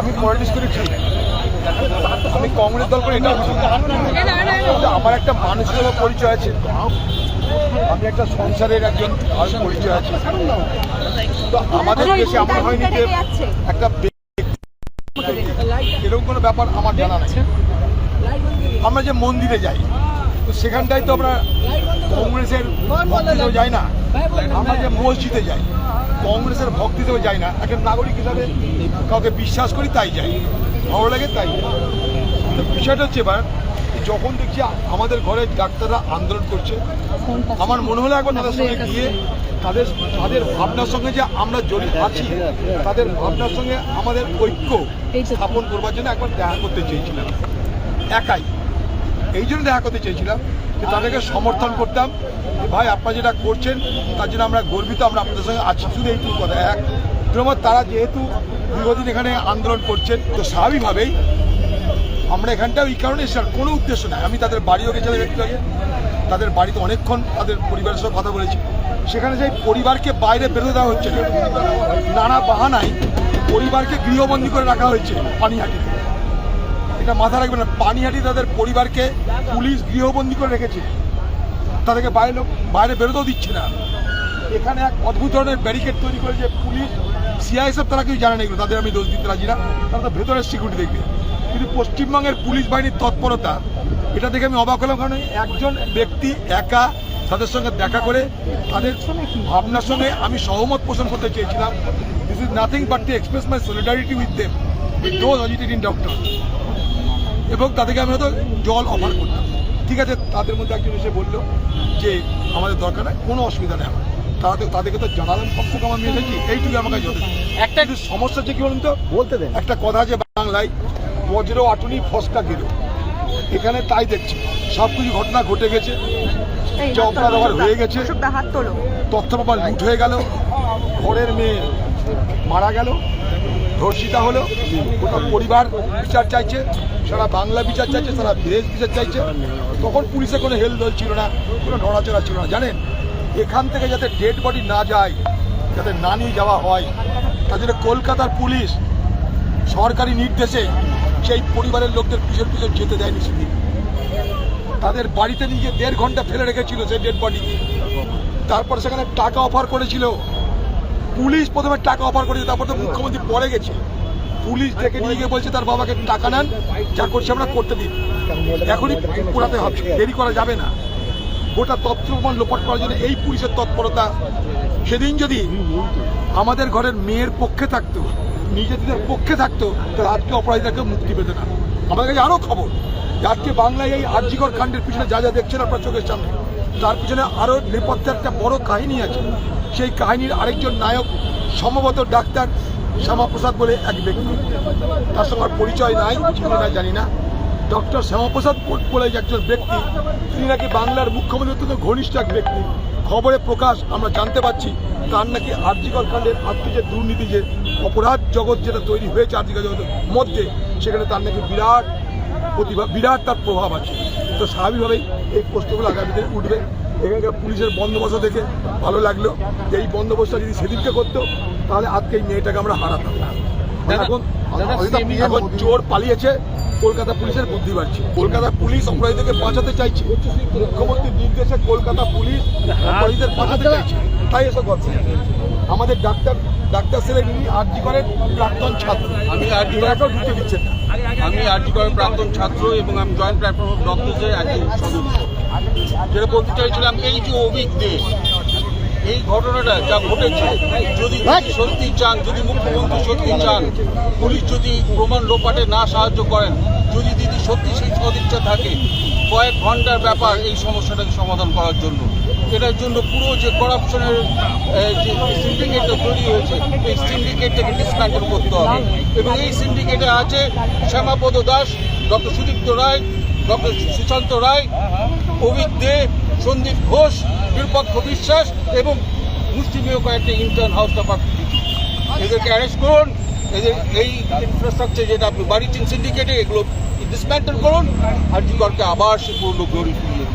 আমি পলিটিক্স করি ঠিক আমি কংগ্রেস দল করে এটা আমার একটা মানুষের পরিচয় আছে। আমি একটা সংসারের একজন পরিচয় আছে। তো আমাদের দেশে এমন হয়নি যে একটা এরকম কোনো ব্যাপার আমার জানা আছে আমরা যে মন্দিরে যাই তো সেখানটায় তো আমরা কংগ্রেসের যাই না। আমরা যে মসজিদে যাই কংগ্রেসের ভক্তিতেও যাই না। একটা নাগরিক হিসাবে কাউকে বিশ্বাস করি তাই যাই ভালো লাগে তাই। বিষয়টা হচ্ছে এবার যখন দেখছি আমাদের ঘরে ডাক্তাররা আন্দোলন করছে আমার মনে হলো একবার তাদের সঙ্গে গিয়ে তাদের তাদের ভাবনার সঙ্গে যে আমরা জড়িত আছি তাদের ভাবনার সঙ্গে আমাদের ঐক্য স্থাপন করবার জন্য একবার দেখা করতে চেয়েছিলাম। একাই। এই জন্য দেখা করতে চেয়েছিলাম যে তাদেরকে সমর্থন করতাম ভাই আপনারা যেটা করছেন, তার জন্য আমরা গর্বিত, আমরা আপনাদের সঙ্গে আছি। শুধু এইটুকু কথা। এক নম্বর তারা যেহেতু দীর্ঘদিন এখানে আন্দোলন করছেন, তো স্বাভাবিকভাবেই আমরা এখানটাও এই কারণে এসেছিলাম। কোনো উদ্দেশ্য নাই। আমি তাদের বাড়িও গেছিলাম একটু আগে। তাদের বাড়িতে অনেকক্ষণ তাদের পরিবারের সঙ্গে কথা বলেছি। সেখানে যে পরিবারকে বাইরে বেরোতে দেওয়া হচ্ছে নানা বাহানায় পরিবারকে গৃহবন্দী করে রাখা হয়েছে পানিহাটিতে। এটা মাথা রাখবে না। পানিহাটি তাদের পরিবারকে পুলিশ গৃহবন্দী করে রেখেছে। তাদেরকে বাইরে বাইরে বেরোতেও দিচ্ছে না। এখানে এক অদ্ভুত ধরনের ব্যারিকেড তৈরি করেছে পুলিশ, সিআইএসএফ তারা কিছু জানে না এগুলো। তাদের আমি দোষ দিতে রাজি না। তারা তো ভেতরের সিকিউরিটি দেখবে। কিন্তু পশ্চিমবঙ্গের পুলিশ বাহিনীর তৎপরতা, এটা দেখে আমি অবাক হলাম। কারণ একজন ব্যক্তি একা তাদের সঙ্গে দেখা করে তাদের ভাবনার সঙ্গে আমি সহমত পোষণ করতে চেয়েছিলাম। This is nothing but to express my solidarity with them those agitated doctor এবং তাদেরকে আমি হয়তো জল অফার করতাম। ঠিক আছে তাদের মধ্যে একজন এসে বলল যে আমাদের দরকার নাই কোনো অসুবিধা নেই আমার। তারা তাদেরকে তো জানালাম কম থেকে আমার মেয়ে এইটুকু আমার কাছে যথেষ্ট। একটা একটু সমস্যা হচ্ছে কি বলুন তো? বলতে দেন। একটা কথা আছে বাংলায় বজ্র আটুনি ফসকা গেল এখানে তাই দেখছি সব কিছু ঘটনা ঘটে গেছে যে অপরাধ আবার হয়ে গেছে। হাত তোলো। তথ্য প্রমাণ লুট হয়ে গেল ঘরের মেয়ে মারা গেল ধর্ষিতা হলো, গোটা পরিবার বিচার চাইছে, সারা বাংলা বিচার চাইছে, সারা দেশ বিচার চাইছে। তখন পুলিশে কোনো হেল দল ছিল না, কোনো নড়াচড়া ছিল না, জানেন? এখান থেকে যাতে ডেড বডি না যায়, যাতে না নিয়ে যাওয়া হয়, তার জন্য কলকাতার পুলিশ সরকারি নির্দেশে সেই পরিবারের লোকদের পিছন পিছন যেতে দেয়নি সেদিন তাদের বাড়িতে নিয়ে দেড় ঘণ্টা ফেলে রেখেছিল সেই ডেড বডি তারপর সেখানে টাকা অফার করেছিল। পুলিশ প্রথমে টাকা অফার করেছে, তারপর তো মুখ্যমন্ত্রী পরে গেছে। পুলিশ ডেকে নিয়ে গিয়ে বলছে, তার বাবাকে টাকা নেন, যা করছে আমরা করতে দিন। এখনই পোড়াতে হবে, দেরি করা যাবে না। গোটা তথ্য প্রমাণ লোপাট করার জন্য এই পুলিশের তৎপরতা। সেদিন যদি আমাদের ঘরের মেয়ের পক্ষে থাকতো, নিজেদের পক্ষে থাকতো, তাহলে আজকে অপরাধীদেরকে মুক্তি পেতে না। আমাদের কাছে আরও খবর আজকে বাংলায় এই আর্যিকর কাণ্ডের পিছনে যা যা দেখছেন আপনার চোখের সামনে। তার পিছনে আরও নেপথ্যে একটা বড় কাহিনী আছে। সেই কাহিনীর আরেকজন নায়ক, সম্ভবত ডাক্তার শ্যামাপ্রসাদ বলে এক ব্যক্তি। তার সঙ্গে পরিচয় নাই না জানি না। ডক্টর শ্যামাপ্রসাদ বলে একজন ব্যক্তি, তিনি নাকি বাংলার মুখ্যমন্ত্রী, অত্যন্ত ঘনিষ্ঠ এক ব্যক্তি। খবরে প্রকাশ, আমরা জানতে পারছি, তার নাকি আর্যিকর কাণ্ডের আর্থিক যে দুর্নীতি, যে অপরাধ জগৎ যেটা তৈরি হয়েছে আর্যিকর জগতের মধ্যে, সেখানে তার নাকি বিরাট প্রতিভা বিরাট তার প্রভাব আছে। তো স্বাভাবিকভাবেই এই প্রশ্নগুলো আগামী দিনে উঠবে। এখানকার পুলিশের বন্দোবস্ত দেখে ভালো লাগল যে এই বন্দোবস্তটা যদি সেদিনকে করতো তাহলে আজকে এই মেয়েটাকে আমরা হারাতাম। না এখন এখন চোর পালিয়েছে কলকাতা পুলিশের বুদ্ধি বাড়ছে। কলকাতা পুলিশ অপরাধীদেরকে বাঁচাতে চাইছে। মুখ্যমন্ত্রীর নির্দেশে কলকাতা পুলিশ অপরাধীদের বাঁচাতে চাইছে। তাই এসব কথা আমাদের ডাক্তার ডাক্তার ছেলে ইনি আরজি করেন প্রাক্তন ছাত্র। আমি আরজি এটাকেও ঢুকতে দিচ্ছেন না। আমি আরজি করের প্রাক্তন ছাত্র এবং আমি জয়েন্ট প্ল্যাটফর্ম অফ ডক্টরসের একজন সদস্য। যেটা বলতে চাইছিলাম এই যে অভিক এই ঘটনাটা যা ঘটেছে যদি যদি সত্যি চান যদি মুখ্যমন্ত্রী সত্যি চান পুলিশ যদি প্রমাণ লোপাটে না সাহায্য করেন যদি দিদি সত্যি সেই সদিচ্ছা থাকে কয়েক ঘণ্টার ব্যাপার এই সমস্যাটাকে সমাধান করার জন্য। এটার জন্য পুরো যে করাপশনের যে সিন্ডিকেটটা তৈরি হয়েছে, এই সিন্ডিকেটটাকে ডিসম্যান্টেল করতে হবে। এবং এই সিন্ডিকেটে আছে শ্যামাপদ দাস, ডক্টর সুদীপ্ত রায়, ডক্টর সুশান্ত রায় অভিক দে, সন্দীপ ঘোষ নিরপেক্ষ বিশ্বাস এবং মুষ্টিমেয় কয়েকটা ইন্টার্ন হাউস অফ এদেরকে অ্যারেস্ট করুন। এদের এই ইনফ্রাস্ট্রাকচার যেটা আপনি বাড়িটিং সিন্ডিকেটে এগুলো ডিসম্যান্টেল করুন। আর জিগরকে আবার সে পূর্ণ গড়ি ফিরিয়ে